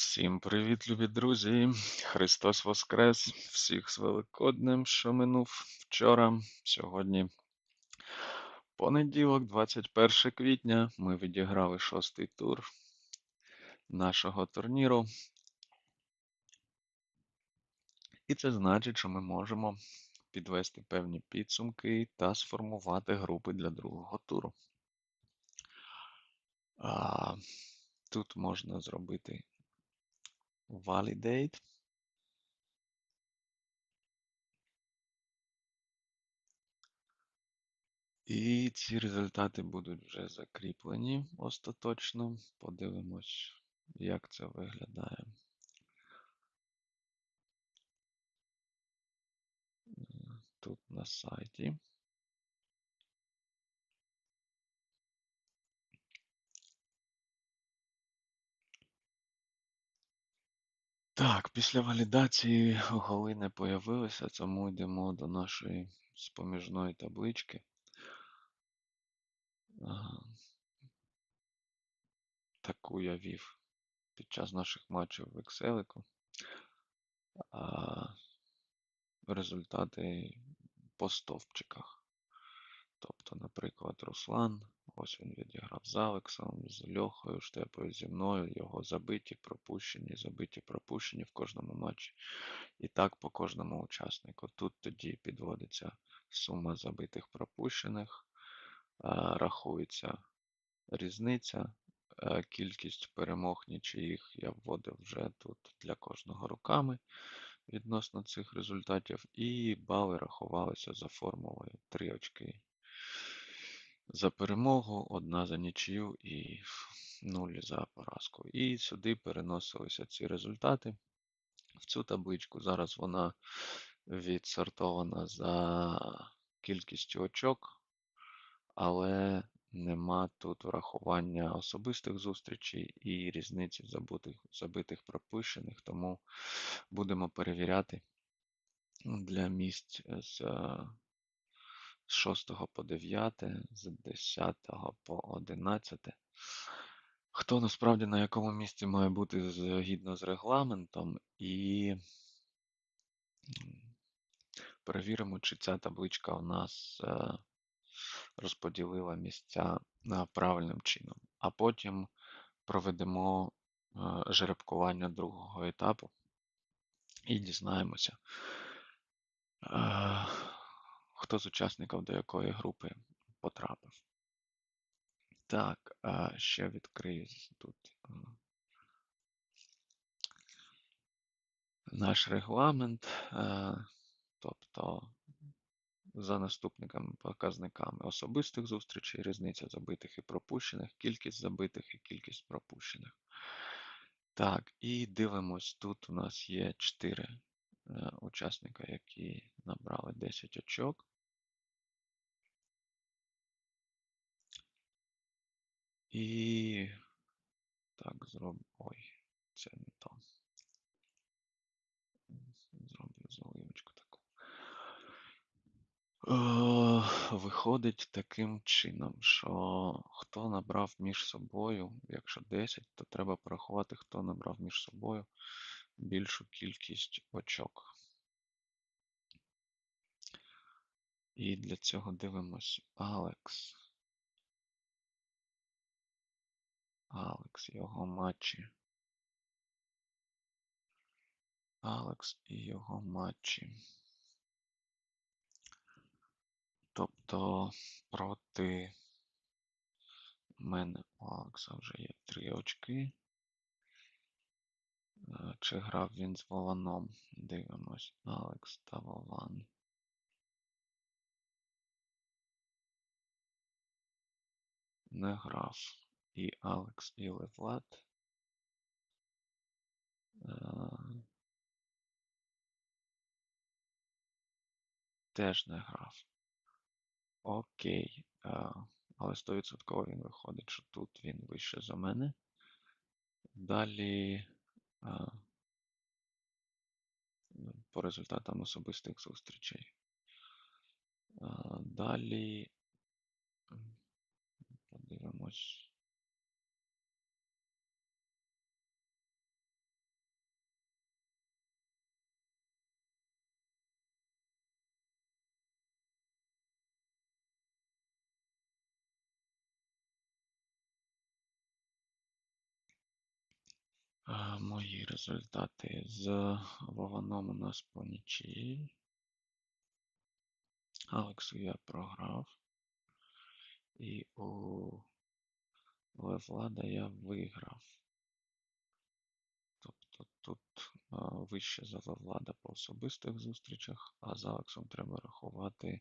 Всім привіт, любі друзі! Христос Воскрес! Всіх з Великоднем, що минув вчора. Сьогодні понеділок, 21 квітня. Ми відіграли шостий тур нашого турніру. І це значить, що ми можемо підвести певні підсумки та сформувати групи для другого туру. Тут можна зробити validate. І ці результати будуть вже закріплені остаточно. Подивимось, як це виглядає. Тут на сайті. Так, після валідації голи не появилися, тому йдемо до нашої споміжної таблички. Таку я вів під час наших матчів в Excel. Результати по стовпчиках. Тобто, наприклад, Руслан, ось він відіграв з Алексом, з Льохою, Штепою, зі мною, його забиті, пропущені, забиті, пропущені в кожному матчі. І так по кожному учаснику. Тут тоді підводиться сума забитих пропущених, рахується різниця, кількість перемог нічиїх я вводив вже тут для кожного руками відносно цих результатів, і бали рахувалися за формулою 3 очки за перемогу, одна за нічию і 0 за поразку. І сюди переносилися ці результати. В цю табличку зараз вона відсортована за кількістю очок, але нема тут врахування особистих зустрічей і різниці забутих, забитих пропущених, тому будемо перевіряти для місць з з 6 по 9, з 10 по 11. Хто насправді на якому місці має бути згідно з регламентом, і перевіримо, чи ця табличка у нас е, розподілила місця е, правильним чином. А потім проведемо е, жеребкування другого етапу і дізнаємося хто з учасників до якої групи потрапив. Так, ще відкрию тут наш регламент, тобто за наступниками показниками особистих зустрічей, різниця забитих і пропущених, кількість забитих і кількість пропущених. Так, і дивимось, тут у нас є 4 е, учасника, які набрали 10 очок. І так, зроблю. Ой, це не то. Зроблю заливочку таку. Е, виходить таким чином, що хто набрав між собою, якщо 10, то треба порахувати, хто набрав між собою більшу кількість очок. І для цього дивимось Алекс. Алекс, його матчі. Алекс і його матчі. Тобто проти мене у Алекса вже є три очки. Е, чи грав він з Вованом? Дивимось. Алекс та Вован. Не грав і Алекс і Левлад. Е, теж не грав. Окей. Е, але 100% він виходить, що тут він вище за мене. Далі е, по результатам особистих зустрічей. Далі подивимось. Мої результати з Вованом у нас по нічиї. Алексу я програв. І у Левлада я виграв. Тобто тут вище за Левлада по особистих зустрічах, а з Алексом треба рахувати,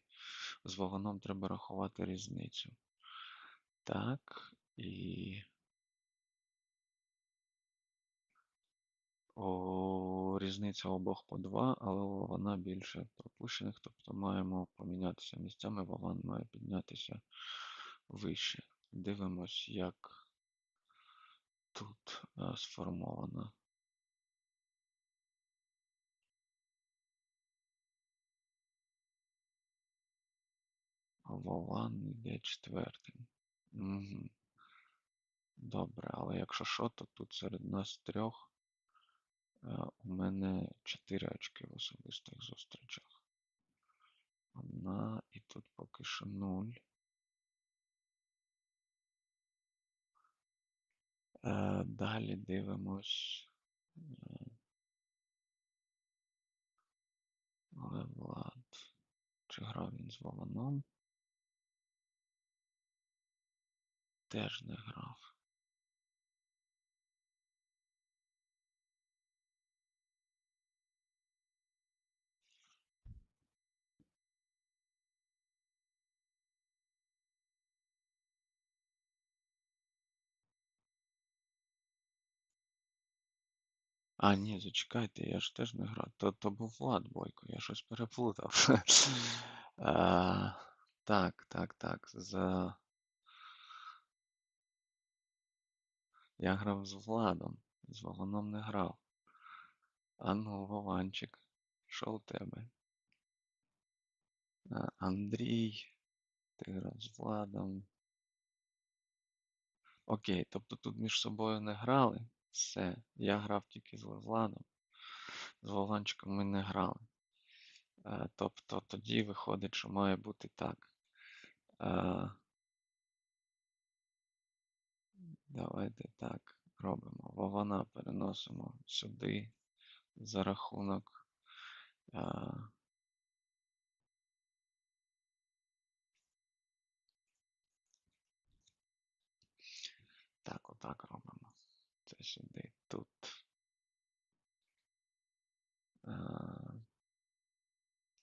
з Вованом треба рахувати різницю. Так, і різниця обох по 2, але у Вована більше пропущених, тобто маємо помінятися місцями, Вован має піднятися вище. Дивимось, як тут а, сформовано. Вован йде четвертим. Угу. Добре, але якщо що, то тут серед нас трьох е, у мене 4 очки в особистих зустрічах. Одна і тут поки що 0. Е, Далі дивимось. е, Але Влад. Чи грав він з Вованом? Теж не грав. А, ні, зачекайте, я ж теж не грав. То, то був Влад Бойко, я щось переплутав. А, Так, так, так. За... Я грав з Владом, з Вованом не грав. А ну, Вованчик, що у тебе? А, Андрій, ти грав з Владом. Окей, тобто тут між собою не грали. Все. Я грав тільки з Владом. З Вованчиком ми не грали. Е, Тобто тоді виходить, що має бути так. Е, Давайте так робимо. Вована переносимо сюди за рахунок. е, Так, отак робимо. Сюди, тут.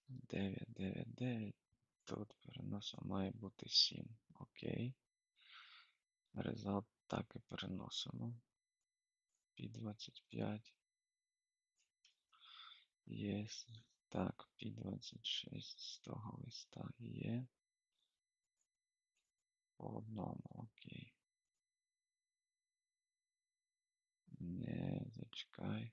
9, 9, 9. Тут переносимо має бути 7. Окей. Результат так і переносимо. Пі 25. Є. Так, пі 26 з того листа є. По одному, окей. Не, зачекай.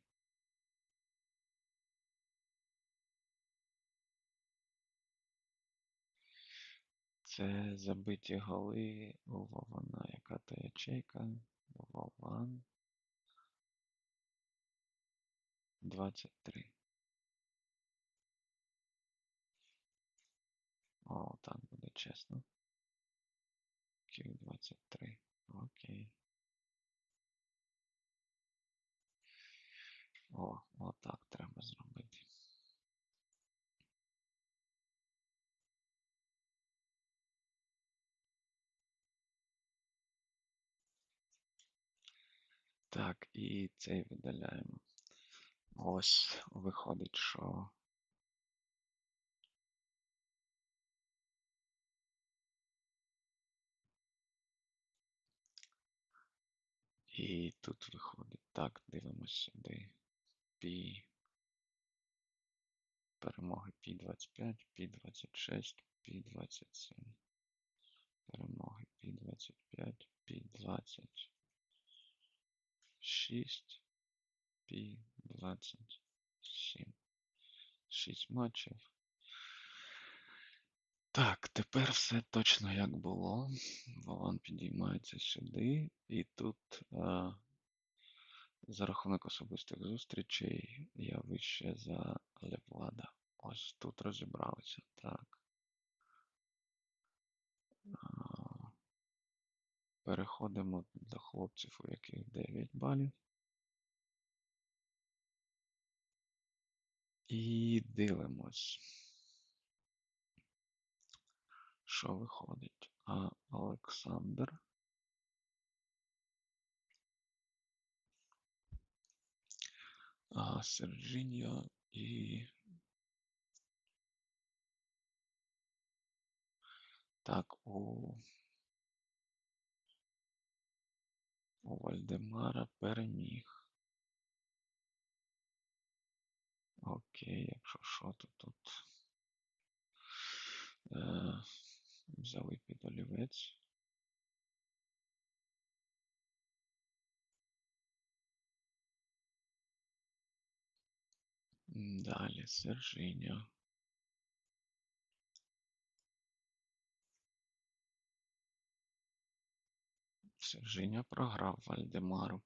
Це забиті голи Вована. Яка то ячейка? Вован. 23. О, так буде чесно. Q23. Окей. О, отак треба зробити. Так, і цей видаляємо. Ось виходить, що і тут виходить. Так, дивимося сюди. Пі. Перемоги пі 25, пі 26, пі 27. Перемоги пі 25, пі 26, пі 27. 6 матчів. Так, тепер все точно як було. Вован підіймається сюди, і тут е, за рахунок особистих зустрічей я вище за Левлада. Ось тут розібралися. Так. Переходимо до хлопців, у яких 9 балів. І дивимось, що виходить. А Олександр А Сержіньо і. Так, у, у Вальдемара переміг. Окей, якщо що, то тут е, взяли під олівець. Далі Сержиня. Сержиня програв Вальдемару.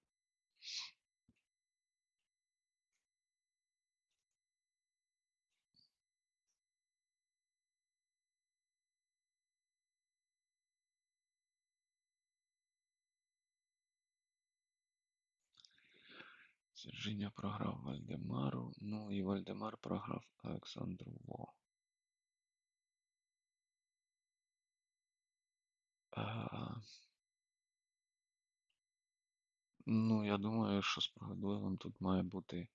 Сержиньо програв Вальдемару. Ну і Вальдемар програв Олександру Во. А, ну, я думаю, що справедливим тут має бути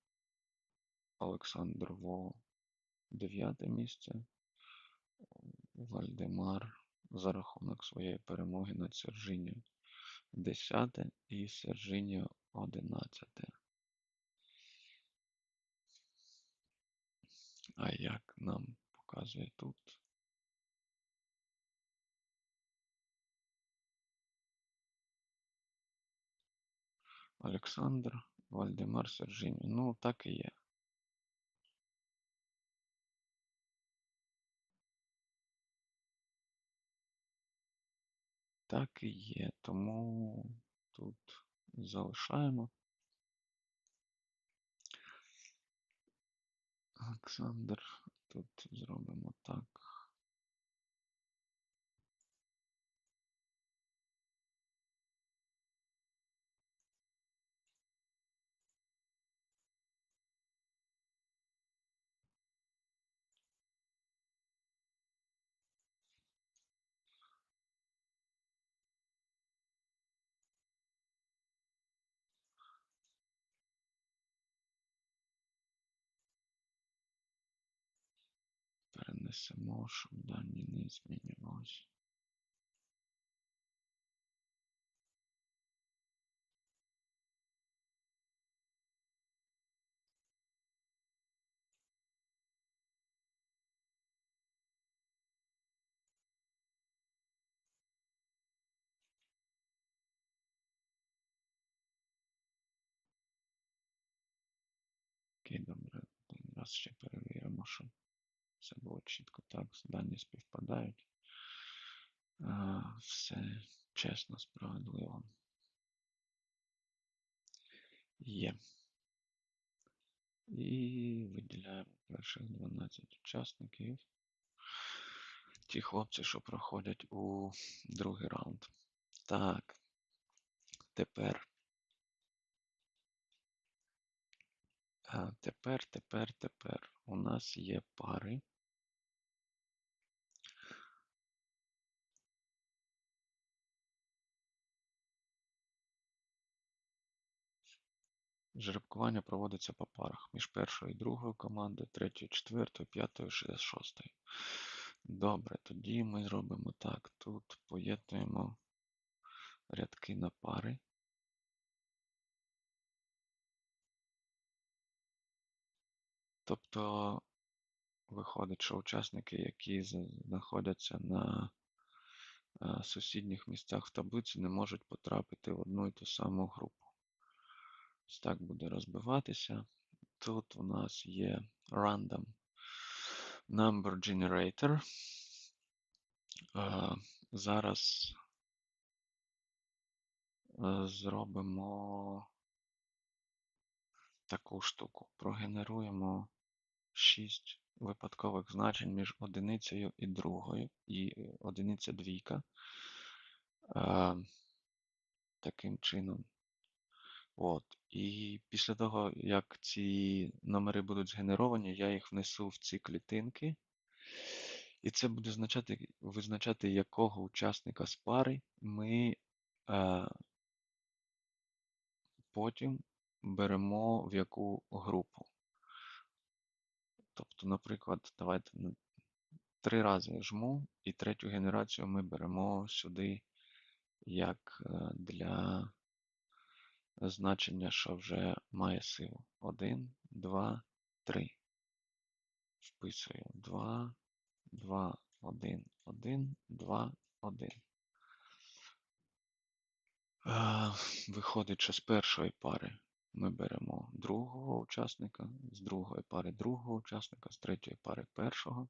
Олександр Во дев'яте місце. Вальдемар за рахунок своєї перемоги над Сержиньо десяте і Сержиньо одинадцяте. А як нам показує тут? Олександр, Вальдемар, Сержиньо. Ну, так і є. Так і є. Тому тут залишаємо. Олександр, тут зробимо так. Перенесемо, щоб дані не змінювалися. Було чітко так. Дані співпадають. Все чесно, справедливо. Є. І виділяємо перших 12 учасників. Ті хлопці, що проходять у другий раунд. Так. Тепер. А тепер, тепер, тепер. У нас є пари. Жеребкування проводиться по парах між першою і другою командою, третьою, четвертою, п'ятою, шостою. Добре, тоді ми зробимо так. Тут поєднуємо рядки на пари. Тобто виходить, що учасники, які знаходяться на е, сусідніх місцях в таблиці, не можуть потрапити в одну і ту саму групу. Ось так буде розбиватися. Тут у нас є random number generator. Е, Зараз е, зробимо таку штуку. Прогенеруємо 6 випадкових значень між одиницею і другою, і одиниця двійка. Е, Таким чином От. І після того, як ці номери будуть згенеровані, я їх внесу в ці клітинки. І це буде означати, визначати, якого учасника з пари ми е, потім беремо в яку групу. Тобто, наприклад, давайте ну, три рази жму, і третю генерацію ми беремо сюди як е, для значення, що вже має силу. 1, 2, 3. Вписую 2, 2, 1, 1, 2, 1. Виходить, що з першої пари ми беремо другого учасника, з другої пари другого учасника, з третьої пари першого.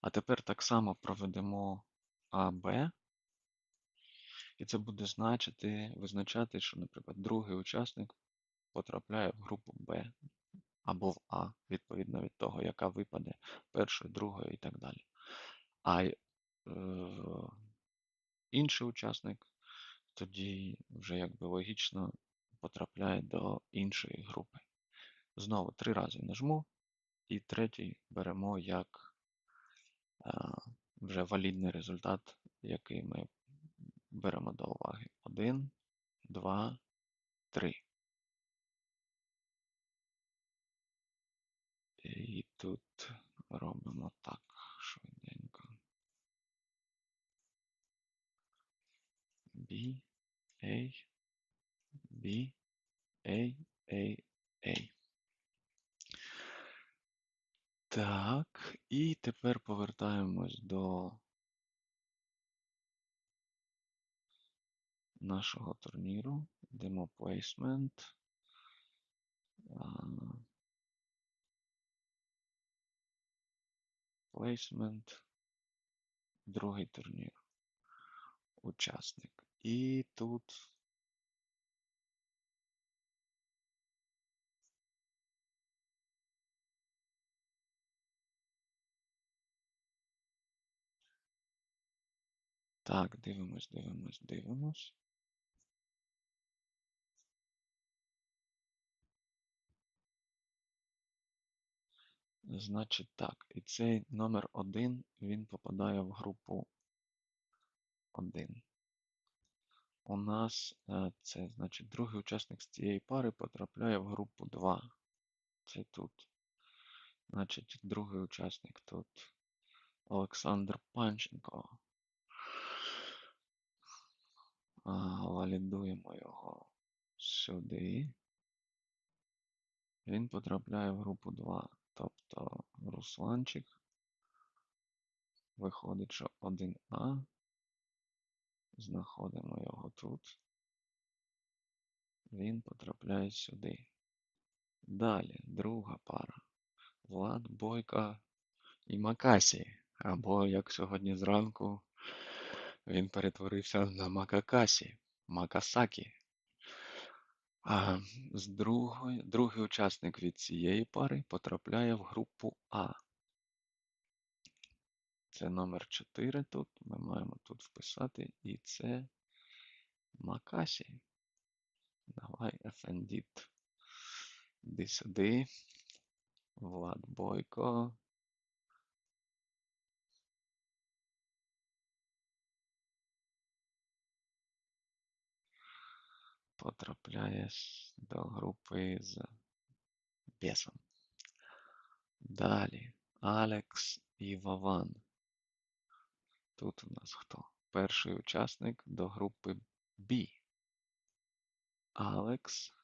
А тепер так само проведемо АБ. І це буде значити, визначати, що, наприклад, другий учасник потрапляє в групу Б або в А, відповідно від того, яка випаде першою, другою і так далі. А е, інший учасник тоді вже якби логічно потрапляє до іншої групи. Знову три рази нажму, і третій беремо як е, вже валідний результат, який ми беремо до уваги. Один, два, три. І тут робимо так швиденько. B, A, B, A, A, A. Так, і тепер повертаємось до нашого турніру. Demo Placement. Placement. Другий турнір. Учасник. І тут Так, дивимось, дивимось, дивимось. Значить так, і цей номер 1, він попадає в групу 1. У нас е, це, значить, другий учасник з цієї пари потрапляє в групу 2. Це тут. Значить, другий учасник тут Олександр Панченко. Валідуємо його сюди. Він потрапляє в групу 2. Тобто Русланчик. Виходить, що 1А. Знаходимо його тут. Він потрапляє сюди. Далі, друга пара. Влад, Бойка і Макасі. Або, як сьогодні зранку, він перетворився на Макакасі, Макасакі. А з другої, другий учасник від цієї пари потрапляє в групу А. Це номер 4 тут. Ми маємо тут вписати. І це Макасі. Давай, Ефендіт. Іди сюди. Влад Бойко. Потрапляє до групи з бісом. Далі. Алекс і Вован. Тут у нас хто? Перший учасник до групи B. Алекс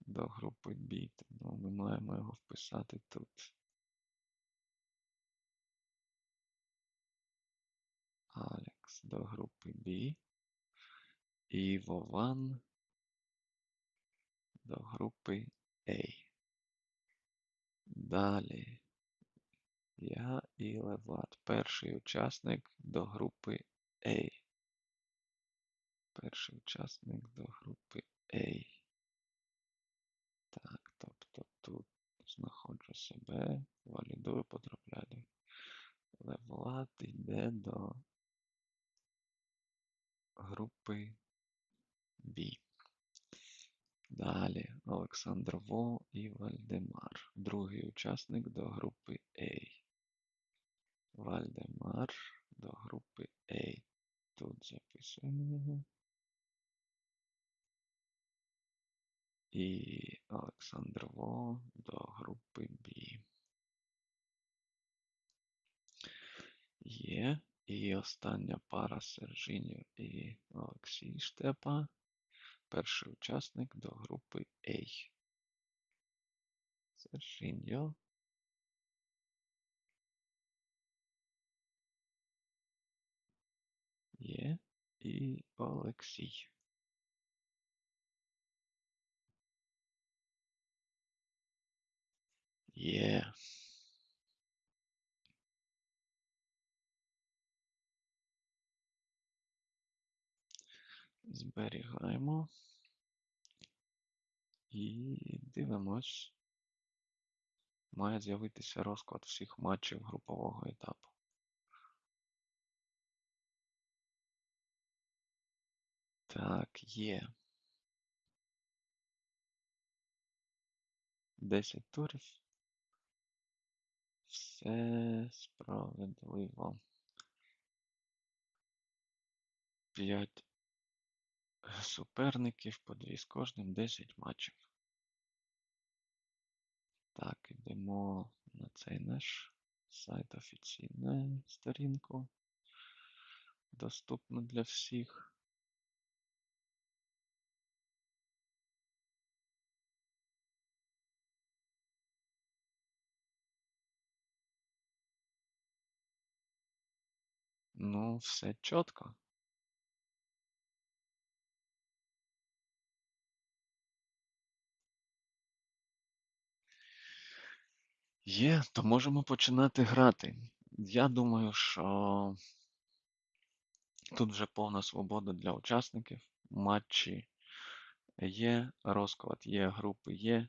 до групи B. Тому ми маємо його вписати тут. Алекс до групи B. І Вован до групи A. Далі. Я і Левлад. Перший учасник до групи A. Перший учасник до групи A. Так, тобто тут знаходжу себе, валідую, потрапляю. Левлад йде до групи Далі Олександр Во і Вальдемар. Другий учасник до групи A. Вальдемар до групи A. Тут записуємо його. І Олександр Во до групи B. Є. І остання пара Сержиньо і Олексій Штепа. Перший учасник до групи A. Сержиньо. Є. І Олексій. Є. Зберігаємо. І дивимось. Має з'явитися розклад всіх матчів групового етапу. Так, є. 10 турів. Все справедливо. 5 суперників по 2 з кожним 10 матчів. Так, йдемо на цей наш сайт офіційну сторінку. Доступно для всіх. Ну, все чітко. Є, то можемо починати грати. Я думаю, що тут вже повна свобода для учасників. Матчі є, розклад є, групи є.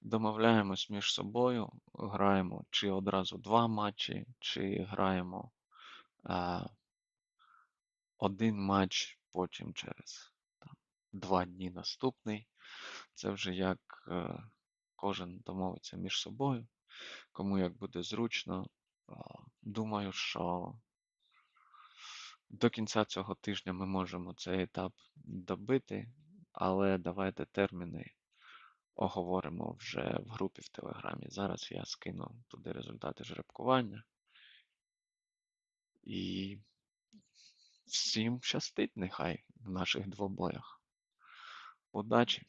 Домовляємось між собою, граємо чи одразу два матчі, чи граємо а, один матч, потім через там, два дні наступний. Це вже як е, кожен домовиться між собою, кому як буде зручно. Думаю, що до кінця цього тижня ми можемо цей етап добити, але давайте терміни оговоримо вже в групі в Телеграмі. Зараз я скину туди результати жеребкування. І всім щастить нехай в наших двобоях. Удачі!